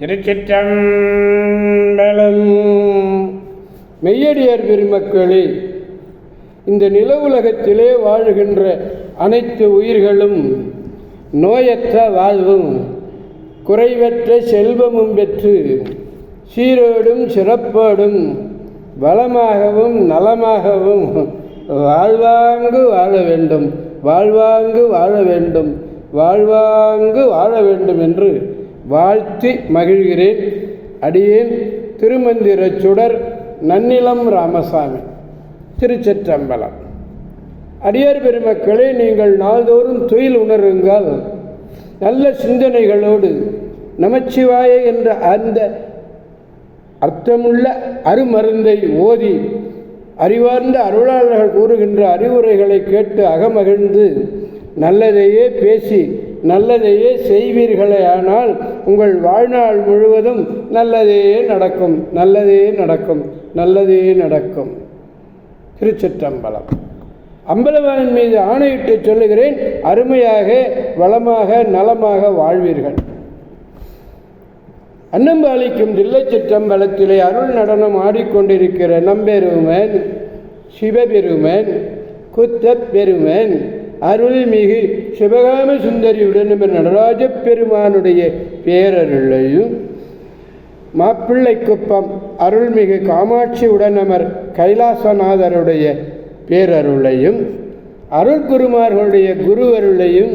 திருச்சிற்றம்பலம். மெய்யடியார் பெருமக்களே இந்த நில உலகத்திலே வாழுகின்ற அனைத்து உயிர்களும் நோயற்ற வாழ்வும் குறைவற்ற செல்வமும் பெற்று சீரோடும் சிறப்போடும் வளமாகவும் நலமாகவும் வாழ்வாங்கு வாழ வேண்டும் வாழ்வாங்கு வாழ வேண்டும் வாழ்வாங்கு வாழ வேண்டும் என்று வாழ்த்தி மகிழ்கிறேன். அடியேன் திருமந்திர சுடர் நன்னிலம் ராமசாமி. திருச்சிற்றம்பலம். அடியார் பெருமக்களே நீங்கள் நாள்தோறும் துயில் உணருங்கள். நல்ல சிந்தனைகளோடு நமச்சிவாய என்ற அந்த அர்த்தமுள்ள அருமருந்தை ஓதி அறிவார்ந்த அருளாளர்கள் கூறுகின்ற அறிவுரைகளை கேட்டு அகமகிழ்ந்து நல்லதையே பேசி நல்லதையே செய்வீர்களே ஆனால் உங்கள் வாழ்நாள் முழுவதும் நல்லதே நடக்கும் நல்லதே நடக்கும் நல்லதே நடக்கும். திருச்சிற்றம்பலம். அம்பலவானின் மீது ஆணையிட்டு சொல்லுகிறேன் அருமையாக வளமாக நலமாக வாழ்வீர்கள். அன்னம்பாளிக்கும் தில்லை சிற்றம்பலத்திலே அருள் நடனம் ஆடிக்கொண்டிருக்கிற நம்பெருமன் சிவபெருமன் குத்தப் பெருமன் அருள்மிகு சிவகாம சுந்தரியுடன் நடராஜ பெருமானுடைய பேரருளையும் மாப்பிள்ளை குப்பம் அருள்மிகு காமாட்சி உடனமர் கைலாசநாதருடைய பேரருளையும் அருள் குருமார்களுடைய குருவருளையும்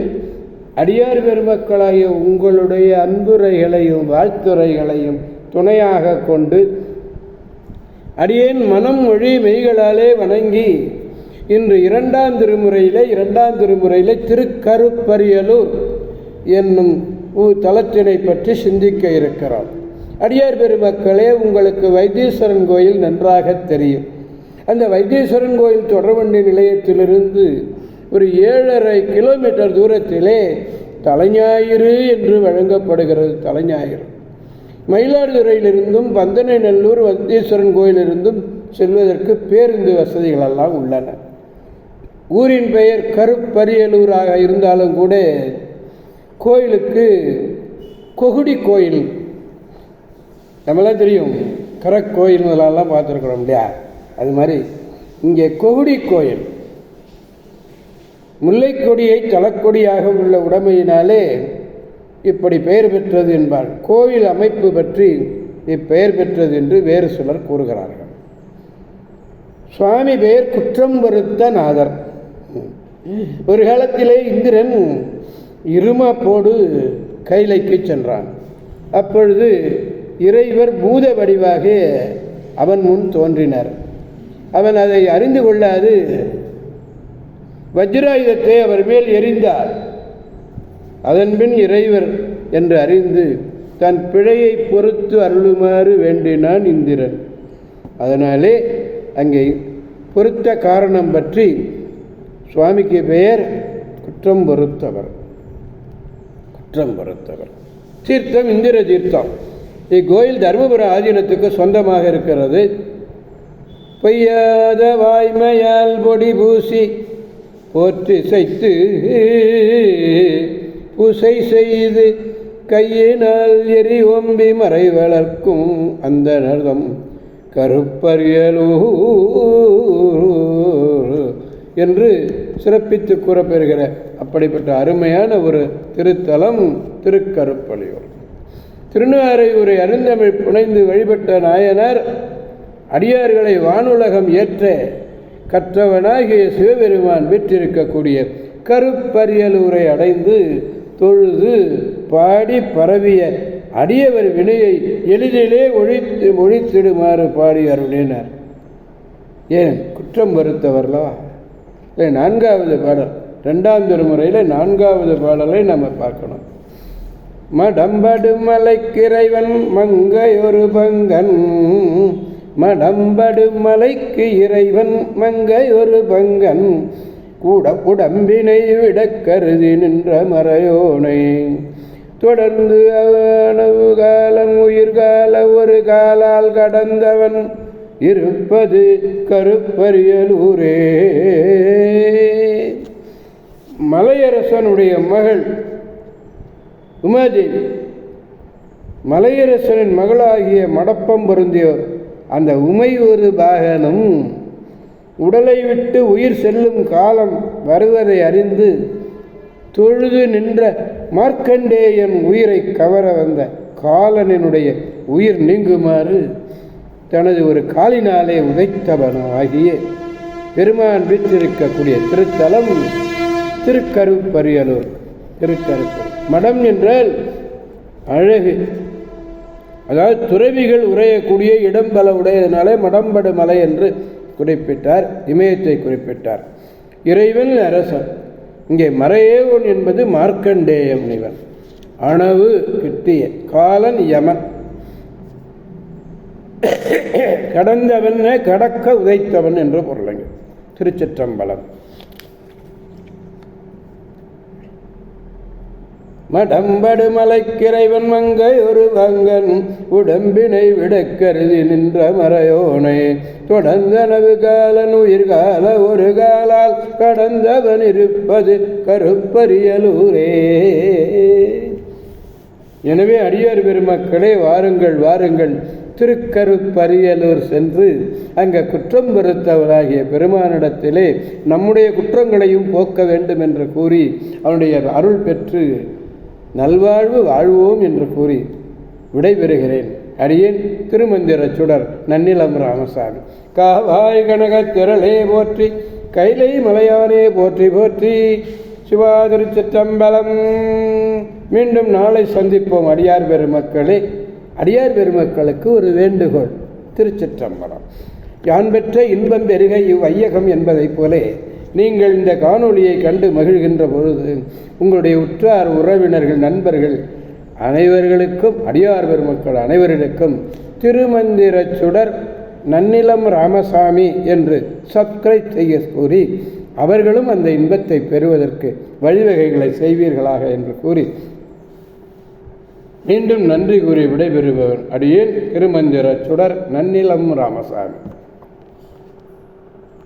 அடியார் பெருமக்களாகிய உங்களுடைய அன்புரைகளையும் வாழ்த்துரைகளையும் துணையாக கொண்டு அடியேன் மனம் மொழி மெய்களாலே வணங்கி இன்று இரண்டாம் திருமுறையிலே இரண்டாம் திருமுறையிலே திருக்கருப்பரியலூர் என்னும் தலத்தினை பற்றி சிந்திக்க இருக்கிறோம் அடியார் பெருமக்களே உங்களுக்கு வைத்தீஸ்வரன் கோயில் நன்றாக தெரியும். அந்த வைத்தீஸ்வரன் கோயில் தொடர்வண்டி நிலையத்திலிருந்து ஒரு ஏழரை கிலோமீட்டர் தூரத்திலே தலைஞாயிறு என்று வழங்கப்படுகிறது தலைஞாயிறு. மயிலாடுதுறையிலிருந்தும் பந்தனை நல்லூர் வைத்தீஸ்வரன் கோயிலிருந்தும் செல்வதற்கு பேருந்து வசதிகளெல்லாம் உள்ளன. ஊரின் பெயர் கருப்பரியலூராக இருந்தாலும் கூட கோயிலுக்கு கொகுடி கோயில். நம்மளாம் தெரியும் கரக்கோயில் முதலெல்லாம் பார்த்துருக்குறோம் இல்லையா? அது மாதிரி இங்கே கொகுடி கோயில். முல்லைக்கொடியை தலக்கொடியாக உள்ள உடமையினாலே இப்படி பெயர் பெற்றது என்பார். கோயில் அமைப்பு பற்றி இப்பெயர் பெற்றது என்று வேறு சிலர் கூறுகிறார்கள். சுவாமி பெயர் குற்றம் வருத்த நாதர். ஒரு காலத்திலே இந்திரன் இருமாப்போடு கைலைக்கு சென்றான். அப்பொழுது இறைவர் பூத வடிவாக அவன் முன் தோன்றினார். அவன் அதை அறிந்து கொள்ளாது வஜ்ராயுதத்தை அவர் மேல் எரிந்தார் அதன்பின் இறைவர் என்று அறிந்து தன் பிழையை பொறுத்து அருளுமாறு வேண்டினான் இந்திரன். அதனாலே அங்கே பொருத்த காரணம் பற்றி சுவாமிக்கு பெயர் குற்றம் பொறுத்தவர். குற்றம் பொறுத்தவர். தீர்த்தம் இந்திர தீர்த்தம் இக்கோயில் தருமபுர ஆதீனத்துக்கு சொந்தமாக இருக்கிறது. பொய்யாத வாய்மையால் பொடி பூசி போற்றி செய்து பூசை செய்து கையினால் எரி ஒம்பி மறை வளர்க்கும் அந்த நர்தம் கருப்பரியலூர். என்று சிறப்பித்து கூறப்பெறுகிற அப்படிப்பட்ட அருமையான ஒரு திருத்தலம் திருக்கருப்பலியூர் திருநாரையூரை அருந்தமிழ் புனைந்து வழிபட்ட நாயனார் அடியார்களை வானுலகம் ஏற்ற கற்றவனாகிய சிவபெருமான் விற்றிருக்கக்கூடிய கருப்பரியலூரை அடைந்து தொழுது பாடி பரவிய அடியவர் வினையை எளிதிலே ஒழித்து ஒழித்திடுமாறு பாடி அருளினார் ஏன் குற்றம் வருத்தவர்களா? நான்காவது பாடல். ரெண்டாம் திருமுறையில் நான்காவது பாடலை நம்ம பார்க்கணும். மடம்படு மலைக்கிறைவன் மங்கையொரு பங்கன். மடம்படு மலைக்கு இறைவன் மங்கையொரு பங்கன். கூட உடம்பினை விட கருதி நின்ற மறையோனை. தொடர்ந்து அவனவு காலம் உயிர்கால ஒரு காலால் கடந்தவன். இருப்பது கருப்பரியலூரே. மலையரசனுடைய மகள் உமாதேவி மலையரசனின் மகளாகிய மடப்பம் பொருந்தியோர் அந்த உமை ஒரு பாகனும் உடலை விட்டு உயிர் செல்லும் காலம் வருவதை அறிந்து தொழுது நின்ற மார்க்கண்டேயன் உயிரை கவர வந்த காலனினுடைய உயிர் நீங்குமாறு தனது ஒரு காலினாலே உதைத்தவனாகிய பெருமான் வீற்றிருக்கக்கூடிய திருத்தலம் திருக்கருப்பரியலூர் திருக்கருப்பர் மடம் என்றால் அழகு. அதாவது துறவிகள் உரையக்கூடிய இடம் பல உடையதனாலே மடம்படு மலை என்று குறிப்பிட்டார் இமயத்தை குறிப்பிட்டார். இறைவன் அரசன். இங்கே மறையேவன் என்பது மார்க்கண்டேய முனிவன் அணவு கிட்டிய காலன் யமன். கடந்தவன் கடக்க உதைத்தவன் என்று பொருளுங்க திருச்சிற்றம்பலம். மடம்படு மலைக்கிறைவன் மங்கை ஒரு வங்கன் உடம்பினை விட கருதி நின்ற மறையோனை. தொடர்ந்தனவு காலன் உயிர்கால ஒரு காலால் கடந்தவன் இருப்பது கருப்பரியலூரே. எனவே அடியார் பெருமக்களே வாருங்கள் வாருங்கள். திருக்கருப்பரியலூர் சென்று அங்கே குற்றம் பெருத்தவராகிய பெருமானிடத்திலே நம்முடைய குற்றங்களையும் போக்க வேண்டும் என்று கூறி அவனுடைய அருள் பெற்று நல்வாழ்வு வாழ்வோம் என்று கூறி விடைபெறுகிறேன். அடியேன் திருமந்திர சுடர் நன்னிலம் ராமசாமி. காவாய் கனக திரளே போற்றி கைலை மலையானே போற்றி போற்றி சிவா மீண்டும் நாளை சந்திப்போம் அடியார் பெருமக்களே. அடியார் பெருமக்களுக்கு ஒரு வேண்டுகோள். திருச்சிற்றம்பலம். யான் பெற்ற இன்பம் பெருக இவ்வையகம் என்பதைப் போலே நீங்கள் இந்த காணொளியை கண்டு மகிழ்கின்ற பொழுது உங்களுடைய உற்றார் உறவினர்கள் நண்பர்கள் அனைவர்களுக்கும் அடியார் பெருமக்கள் அனைவர்களுக்கும் திருமந்திர சுடர் நன்னிலம் ராமசாமி என்று சப்ஸ்கிரைப் செய்ய கூறி அவர்களும் அந்த இன்பத்தை பெறுவதற்கு வழிவகைகளை செய்வீர்களாக என்று கூறி மீண்டும் நன்றி கூறி விடைபெறுபவர் அடியேன் திருமந்திர சுடர் நன்னிலம் ராமசாமி.